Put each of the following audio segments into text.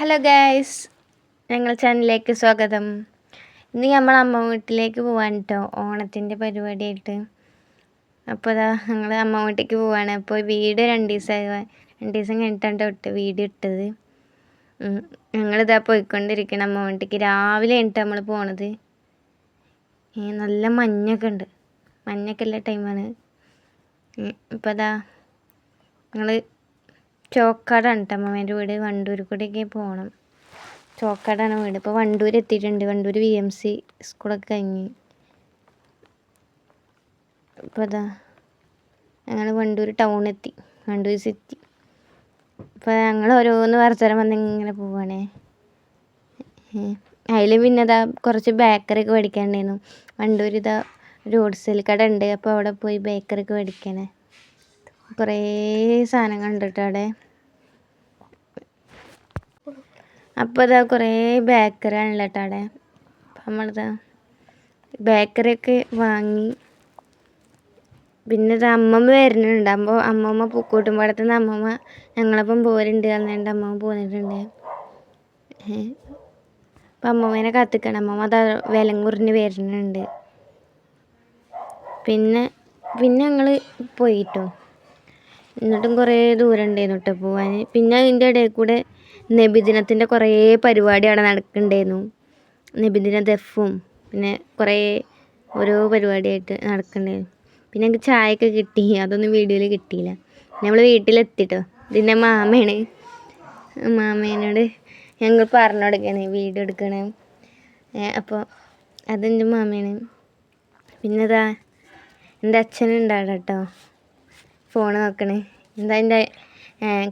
Hello guys ഞങ്ങൾ ചാനലിലേക്ക് സ്വാഗതം. ഇന്ന് നമ്മൾ അമ്മ വീട്ടിലേക്ക് പോവാണ് കേട്ടോ ഓണത്തിന്റെ പരിപാടിയായിട്ട്. അപ്പോൾ അതാ ഞങ്ങൾ അമ്മ വീട്ടിലേക്ക് പോവാണ്. അപ്പോൾ വീട് രണ്ട് ദിവസമായി രണ്ട് ദിവസം കഴിഞ്ഞിട്ടാണ് ഇട്ട് വീട് ഇട്ടത്. ഞങ്ങളിതാ പോയിക്കൊണ്ടിരിക്കണം അമ്മ വീട്ടിലേക്ക്. രാവിലെ കഴിഞ്ഞിട്ട് നമ്മൾ പോണത്. നല്ല മഞ്ഞൊക്കെ ഉണ്ട്. മഞ്ഞൊക്കെ ഉള്ള ടൈമാണ് ഇപ്പോൾ അതാ ഞങ്ങൾ ചോക്കാടാണ് കേട്ടോ അമ്മമ്മേന്റെ വീട് വണ്ടൂർ കൂടെയൊക്കെ പോകണം ചോക്കാടാണ് വീട്. ഇപ്പോൾ വണ്ടൂർ എത്തിയിട്ടുണ്ട്. വണ്ടൂർ വി എം സി സ്കൂളൊക്കെ കഴിഞ്ഞ്. ഇപ്പോൾ അതാ ഞങ്ങൾ വണ്ടൂർ ടൗൺ എത്തി. വണ്ടൂർ സിറ്റി ഇപ്പോൾ ഞങ്ങൾ ഓരോന്ന് വർത്തരം വന്ന് ഇങ്ങനെ പോവാണേ. അതിൽ പിന്നെ ഇതാ കുറച്ച് ബേക്കറി ഒക്കെ മേടിക്കാനുണ്ടായിരുന്നു. വണ്ടൂർ ഇതാ റോഡ് സൈഡിൽ കട ഉണ്ട്. അപ്പോൾ അവിടെ പോയി ബേക്കറി ഒക്കെ കുറേ സാധനങ്ങളുണ്ട് കേട്ടോ അവിടെ. അപ്പോൾ ഇതാ കുറേ ബേക്കറി ആണല്ലോ കേട്ടോ അവിടെ. അപ്പം നമ്മളിതാ ബേക്കറി ഒക്കെ വാങ്ങി. പിന്നെ ഇത് അമ്മമ്മ വരുന്നുണ്ട്. അപ്പോൾ അമ്മമ്മ പൂക്കൂട്ടുമ്പോഴത്തെ നിന്ന് അമ്മമ്മ ഞങ്ങളപ്പം പോരുണ്ട് അന്നേണ്ട അമ്മമ്മ പോന്നിട്ടുണ്ട്. അപ്പം അമ്മമ്മേനെ കത്തിക്കണം. അമ്മമ്മ അത് വിലങ്കുറിഞ്ഞ് വരുന്നുണ്ട്. പിന്നെ പിന്നെ ഞങ്ങൾ പോയിട്ടോ. എന്നിട്ടും കുറേ ദൂരം ഉണ്ടായിരുന്നു കേട്ടോ പോവാൻ. പിന്നെ അതിന്റെ ഇടയിൽ കൂടെ നബിദിനത്തിന്റെ കുറേ പരിപാടി അവിടെ നടക്കുന്നുണ്ടായിരുന്നു. നബിദിന ദഫും പിന്നെ കുറേ ഓരോ പരിപാടിയായിട്ട് നടക്കുന്നുണ്ടായിരുന്നു. പിന്നെ എനിക്ക് ചായയൊക്കെ കിട്ടി അതൊന്നും വീഡിയോയിൽ കിട്ടിയില്ല. നമ്മൾ വീട്ടിലെത്തിട്ടോ. ഇതിന്റെ മാമയാണ്. മാമേനോട് ഞങ്ങൾ പറഞ്ഞു കൊടുക്കണേ വീഡിയോ എടുക്കണേ. അപ്പോൾ അതെന്റെ മാമയാണ്. പിന്നെ ഇതാ എന്റെ അച്ഛനുണ്ടാവും കേട്ടോ. ഫോൺ നോക്കണേ. എന്താ എന്റെ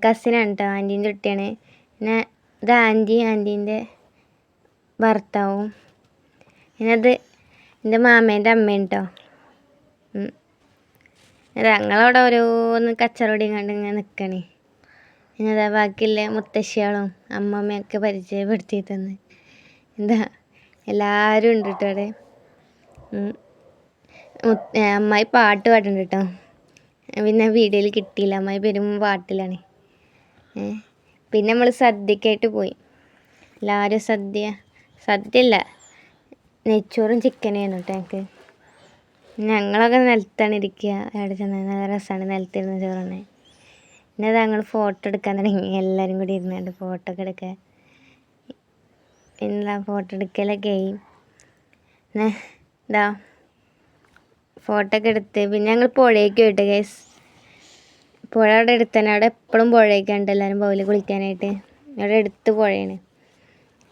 കസിനാണ് കേട്ടോ ആന്റീന്റെ കുട്ടിയാണ്. പിന്നെ ഇത് ആന്റി ആന്റീന്റെ ഭർത്താവും. പിന്നെ അത് എന്റെ മാമേന്റെ അമ്മയും കേട്ടോ ഞങ്ങളവിടെ ഓരോന്ന് കച്ചറോടിയും കണ്ട് ഇങ്ങനെ നിൽക്കണേ പിന്നെ അതാ ബാക്കിയുള്ള മുത്തശ്ശികളും അമ്മമ്മയൊക്കെ പരിചയപ്പെടുത്തി എന്താ എല്ലാവരും ഉണ്ട് കേട്ടോ അവിടെ. അമ്മായി പാട്ട് പാടുന്നുണ്ട് കേട്ടോ. പിന്നെ വീഡിയോയിൽ കിട്ടിയില്ല. അമ്മായി പേരും വാട്ടിലാണ്. പിന്നെ നമ്മൾ സദ്യക്കായിട്ട് പോയി. എല്ലാവരും സദ്യ സദ്യ അല്ല നെയ്ച്ചോറും ചിക്കനായിരുന്നു കേട്ടോ ഞങ്ങൾക്ക് ഞങ്ങളൊക്കെ നിലത്താണ് ഇരിക്കുക അവിടെ ചെന്നാൽ നല്ല രസമാണ് നിലത്തിരുന്ന് ചോറാണ് പിന്നെ ഞങ്ങൾ ഫോട്ടോ എടുക്കാൻ തുടങ്ങി. എല്ലാവരും കൂടി ഇരുന്നുണ്ട് ഫോട്ടോ ഒക്കെ എടുക്കുക എന്താ ഫോട്ടോ എടുക്കലൊക്കെ ഇതാ ഫോട്ടോ ഒക്കെ എടുത്ത്. പിന്നെ ഞങ്ങൾ പുഴയ്ക്ക് പോയിട്ട് ഗൈസ് പുഴ അവിടെ അടുത്ത് തന്നെ. അവിടെ എപ്പോഴും പുഴയൊക്കെ ഉണ്ട് എല്ലാവരും പോവില്ല കുളിക്കാനായിട്ട്. അവിടെ അടുത്ത് പുഴയാണ്.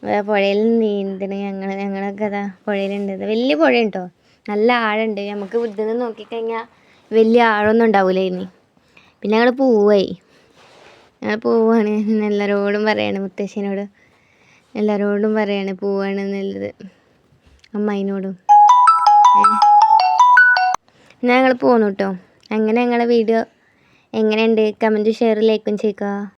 അതാ പുഴയിൽ നീന്തണ് ഞങ്ങൾ ഞങ്ങളൊക്കെ അതാ പുഴയിലുണ്ട്. വലിയ പുഴയാണ് കേട്ടോ നല്ല ആഴമുണ്ട് നമുക്ക് ഇതിൽ നിന്ന് നോക്കിക്കഴിഞ്ഞാൽ വലിയ ആഴമൊന്നും ഉണ്ടാവില്ല ഇനി പിന്നെ ഞങ്ങൾ പോവായി. ഞങ്ങൾ പോവാണ്. എല്ലാവരോടും പറയാണ് മുത്തശ്ശിനോട്. എല്ലാവരോടും പറയാണ് പോവാണ് എന്നുള്ളത്. അമ്മായിനോടും. ഞങ്ങൾ പോന്നു കേട്ടോ അങ്ങനെ ഞങ്ങളെ വീഡിയോ എങ്ങനെയുണ്ട്? കമന്റ് ഷെയർ ലൈക്കും ചെയ്യുക